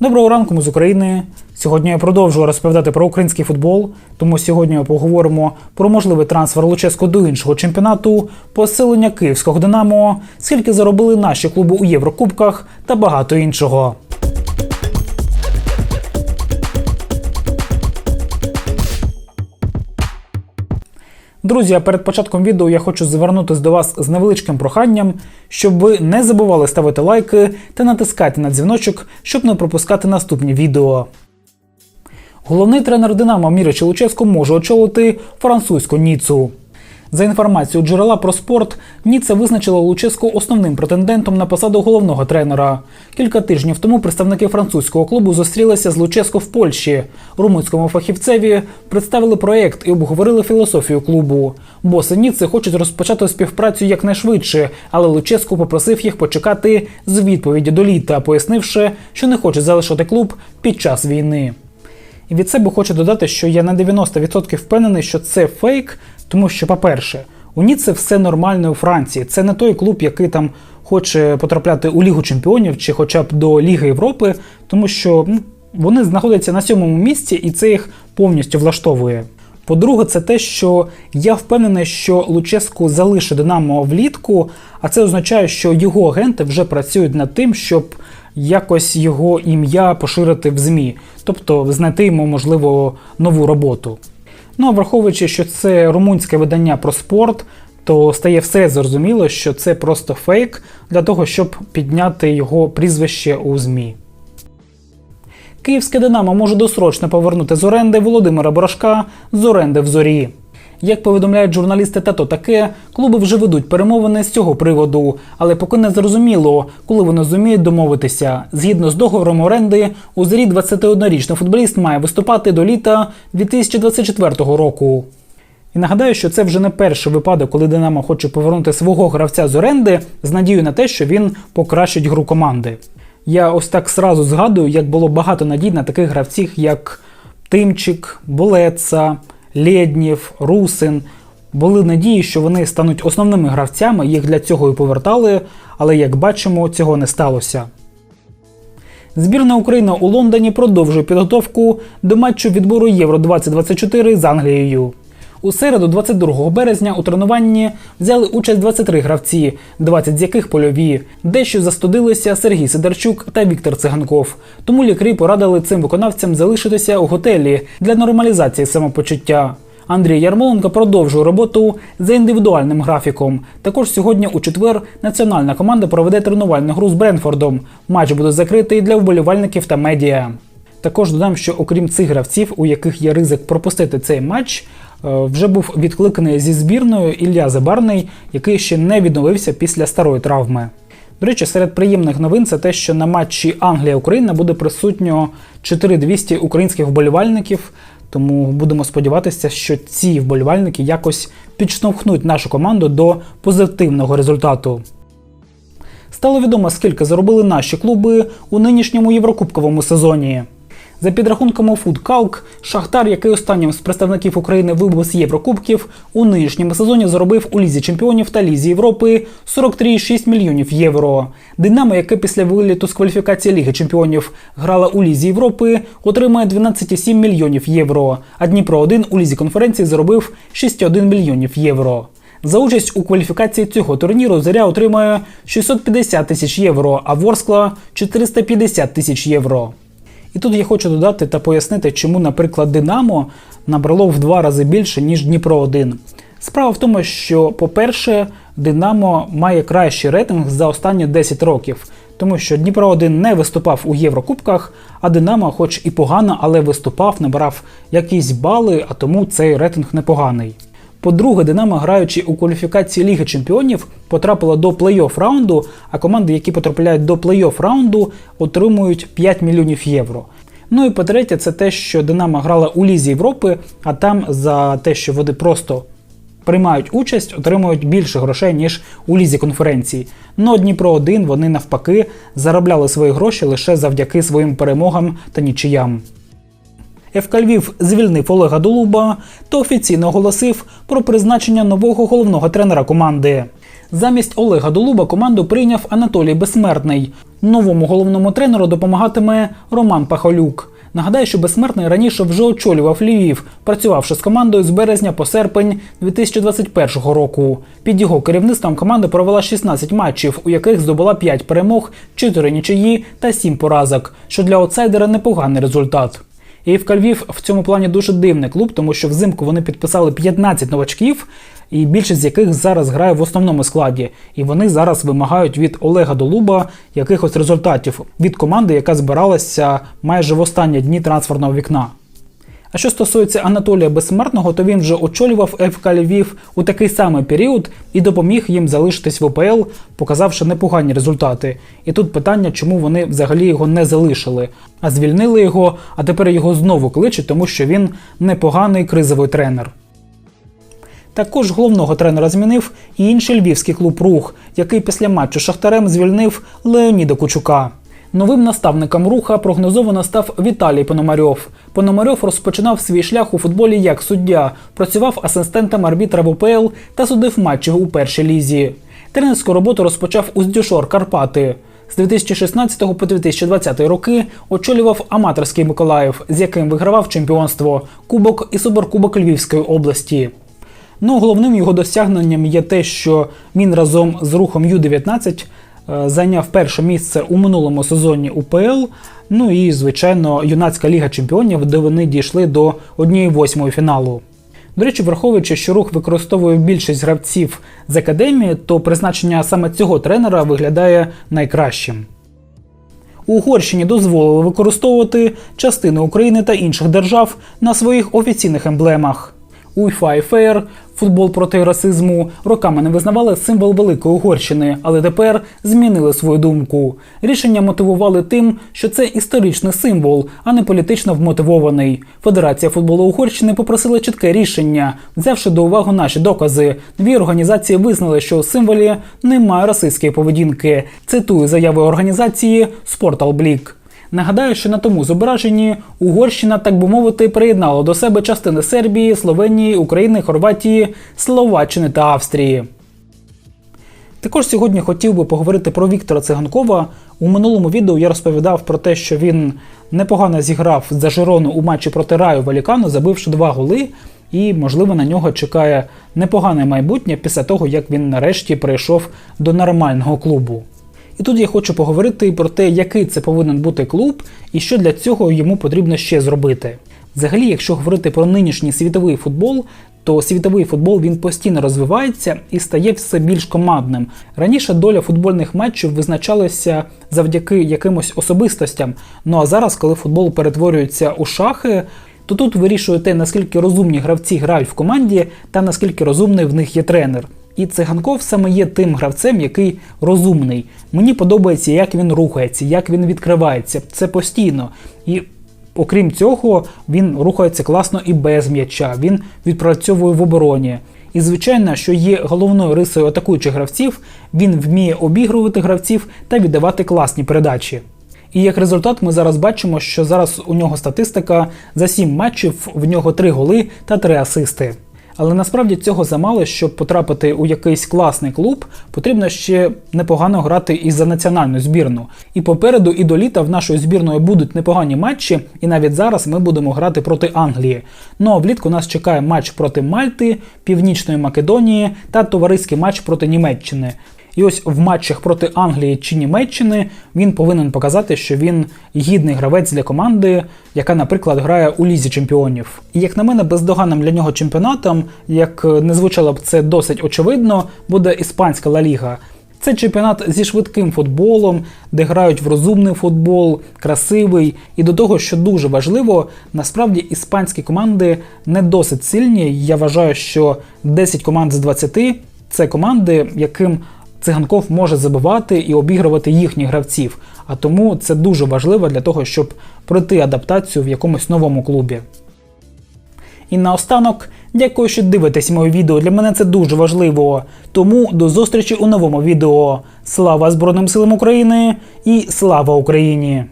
Доброго ранку, ми з України. Сьогодні я продовжую розповідати про український футбол. Тому сьогодні ми поговоримо про можливий трансфер Луческо до іншого чемпіонату, посилення київського Динамо, скільки заробили наші клуби у Єврокубках та багато іншого. Друзі, а перед початком відео я хочу звернутися до вас з невеличким проханням, щоб ви не забували ставити лайки та натискати на дзвіночок, щоб не пропускати наступні відео. Головний тренер Динамо Міра Челучевську може очолити французьку Ніцу. За інформацією джерела про спорт, Ніца визначила Луческо основним претендентом на посаду головного тренера. Кілька тижнів тому представники французького клубу зустрілися з Луческо в Польщі. Румунському фахівцеві представили проєкт і обговорили філософію клубу. Боси Ніци хочуть розпочати співпрацю якнайшвидше, але Луческо попросив їх почекати з відповіді до літа, пояснивши, що не хоче залишити клуб під час війни. І від себе хочу додати, що я на 90% впевнений, що це фейк, тому що, по-перше, у Ніце все нормально у Франції. Це не той клуб, який там хоче потрапляти у Лігу Чемпіонів чи хоча б до Ліги Європи, тому що ну, вони знаходяться на сьомому місці і це їх повністю влаштовує. По-друге, це те, що я впевнений, що Луческу залишить Динамо влітку, а це означає, що його агенти вже працюють над тим, щоб якось його ім'я поширити в ЗМІ, тобто знайти йому, можливо, нову роботу. Ну а враховуючи, що це румунське видання про спорт, то стає все зрозуміло, що це просто фейк для того, щоб підняти його прізвище у ЗМІ. Київське Динамо може досрочно повернути з оренди Володимира Борошка з оренди в зорі. Як повідомляють журналісти Тато таке, клуби вже ведуть перемовини з цього приводу, але поки не зрозуміло, коли вони зуміють домовитися. Згідно з договором оренди, у зорі 21-річний футболіст має виступати до літа 2024 року. І нагадаю, що це вже не перший випадок, коли Динамо хоче повернути свого гравця з оренди з надією на те, що він покращить гру команди. Я ось так сразу згадую, як було багато надій на таких гравців, як Тимчик, Болеца, Лєднів, Русин. Були надії, що вони стануть основними гравцями, їх для цього і повертали, але як бачимо, цього не сталося. Збірна Україна у Лондоні продовжує підготовку до матчу відбору Євро 2024 з Англією. У середу, 22 березня, у тренуванні взяли участь 23 гравці, 20 з яких польові. Дещо застудилися Сергій Сидорчук та Віктор Циганков. Тому лікарі порадили цим виконавцям залишитися у готелі для нормалізації самопочуття. Андрій Ярмоленко продовжує роботу за індивідуальним графіком. Також сьогодні у четвер національна команда проведе тренувальну гру з Бренфордом. Матч буде закритий для вболівальників та медіа. Також додам, що окрім цих гравців, у яких є ризик пропустити цей матч, вже був відкликаний зі збірною Ілля Забарний, який ще не відновився після старої травми. До речі, серед приємних новин це те, що на матчі Англія-Україна буде присутньо 4200 українських вболівальників. Тому будемо сподіватися, що ці вболівальники якось підштовхнуть нашу команду до позитивного результату. Стало відомо, скільки заробили наші клуби у нинішньому єврокубковому сезоні. За підрахунками Foodcalc, Шахтар, який останнім з представників України вибув з Єврокубків, у нинішньому сезоні заробив у Лізі Чемпіонів та Лізі Європи 43,6 мільйонів євро. Динамо, яке після виліту з кваліфікації Ліги Чемпіонів грала у Лізі Європи, отримає 12,7 мільйонів євро. А Дніпро 1 у Лізі конференції заробив 6,1 мільйонів євро. За участь у кваліфікації цього турніру Заря отримає 650 тисяч євро, а Ворскла 450 тисяч євро. І тут я хочу додати та пояснити, чому, наприклад, Динамо набрало в два рази більше, ніж Дніпро 1. Справа в тому, що, по-перше, Динамо має кращий рейтинг за останні 10 років, тому що Дніпро 1 не виступав у Єврокубках, а Динамо, хоч і погано, але виступав, набирав якісь бали, а тому цей рейтинг непоганий. По-друге, Динамо, граючи у кваліфікації Ліги Чемпіонів, потрапила до плей-офф раунду, а команди, які потрапляють до плей-офф раунду, отримують 5 мільйонів євро. Ну і по-третє, це те, що Динамо грала у Лізі Європи, а там за те, що вони просто приймають участь, отримують більше грошей, ніж у лізі конференції. Ну Дніпро 1 вони навпаки заробляли свої гроші лише завдяки своїм перемогам та нічиям. ФК Львів звільнив Олега Долуба та офіційно оголосив про призначення нового головного тренера команди. Замість Олега Долуба команду прийняв Анатолій Безсмертний. Новому головному тренеру допомагатиме Роман Пахолюк. Нагадаю, що безсмертний раніше вже очолював Львів, працювавши з командою з березня по серпень 2021 року. Під його керівництвом команда провела 16 матчів, у яких здобула 5 перемог, 4 нічиї та 7 поразок, що для аутсайдера непоганий результат. І в Львів в цьому плані дуже дивний клуб, тому що взимку вони підписали 15 новачків, і більшість з яких зараз грає в основному складі. І вони зараз вимагають від Олега Долуба якихось результатів від команди, яка збиралася майже в останні дні трансферного вікна. А що стосується Анатолія Безсмертного, то він вже очолював ФК Львів у такий самий період і допоміг їм залишитись в ОПЛ, показавши непогані результати. І тут питання, чому вони взагалі його не залишили, а звільнили його, а тепер його знову кличуть, тому що він непоганий кризовий тренер. Також головного тренера змінив і інший львівський клуб Рух, який після матчу Шахтарем звільнив Леоніда Кучука. Новим наставником руха прогнозовано став Віталій Пономарьов. Пономарьов розпочинав свій шлях у футболі як суддя, працював асистентом арбітра в УПЛ та судив матчі у першій лізі. Тренерську роботу розпочав у Здюшор Карпати. З 2016 по 2020 роки очолював аматорський Миколаїв, з яким вигравав чемпіонство, Кубок і Суперкубок Львівської області. Ну, головним його досягненням є те, що він разом з рухом Ю-19 е, зайняв перше місце у минулому сезоні УПЛ. Ну і, звичайно, юнацька ліга чемпіонів, де вони дійшли до 1-8 фіналу. До речі, враховуючи, що рух використовує більшість гравців з академії, то призначення саме цього тренера виглядає найкращим. Угорщині дозволили використовувати частини України та інших держав на своїх офіційних емблемах. UEFA і ФЕР, футбол проти расизму, роками не визнавали символ Великої Угорщини, але тепер змінили свою думку. Рішення мотивували тим, що це історичний символ, а не політично вмотивований. Федерація футболу Угорщини попросила чітке рішення, взявши до уваги наші докази. Дві організації визнали, що у символі немає расистської поведінки. Цитую заяви організації Спорталблік. Нагадаю, що на тому зображенні Угорщина, так би мовити, приєднала до себе частини Сербії, Словенії, України, Хорватії, Словаччини та Австрії. Також сьогодні хотів би поговорити про Віктора Циганкова. У минулому відео я розповідав про те, що він непогано зіграв за Жирону у матчі проти Раю Валікану, забивши два голи, і, можливо, на нього чекає непогане майбутнє після того, як він нарешті прийшов до нормального клубу. І тут я хочу поговорити про те, який це повинен бути клуб і що для цього йому потрібно ще зробити. Взагалі, якщо говорити про нинішній світовий футбол, то світовий футбол він постійно розвивається і стає все більш командним. Раніше доля футбольних матчів визначалася завдяки якимось особистостям. Ну а зараз, коли футбол перетворюється у шахи, то тут вирішує те, наскільки розумні гравці грають в команді та наскільки розумний в них є тренер. І циганков саме є тим гравцем, який розумний. Мені подобається, як він рухається, як він відкривається. Це постійно. І окрім цього, він рухається класно і без м'яча. Він відпрацьовує в обороні. І звичайно, що є головною рисою атакуючих гравців, він вміє обігрувати гравців та віддавати класні передачі. І як результат, ми зараз бачимо, що зараз у нього статистика за 7 матчів в нього 3 голи та 3 асисти. Але насправді цього замало, щоб потрапити у якийсь класний клуб, потрібно ще непогано грати і за національну збірну. І попереду, і до літа в нашої збірної будуть непогані матчі, і навіть зараз ми будемо грати проти Англії. Ну а влітку нас чекає матч проти Мальти, Північної Македонії та товариський матч проти Німеччини. І ось в матчах проти Англії чи Німеччини він повинен показати, що він гідний гравець для команди, яка, наприклад, грає у лізі чемпіонів. І як на мене, бездоганним для нього чемпіонатом, як не звучало б це досить очевидно, буде іспанська Ла Ліга. Це чемпіонат зі швидким футболом, де грають в розумний футбол, красивий. І до того, що дуже важливо, насправді іспанські команди не досить сильні. Я вважаю, що 10 команд з 20 це команди, яким циганков може забивати і обігрувати їхніх гравців. А тому це дуже важливо для того, щоб пройти адаптацію в якомусь новому клубі. І наостанок, дякую, що дивитесь моє відео. Для мене це дуже важливо. Тому до зустрічі у новому відео. Слава Збройним силам України і слава Україні!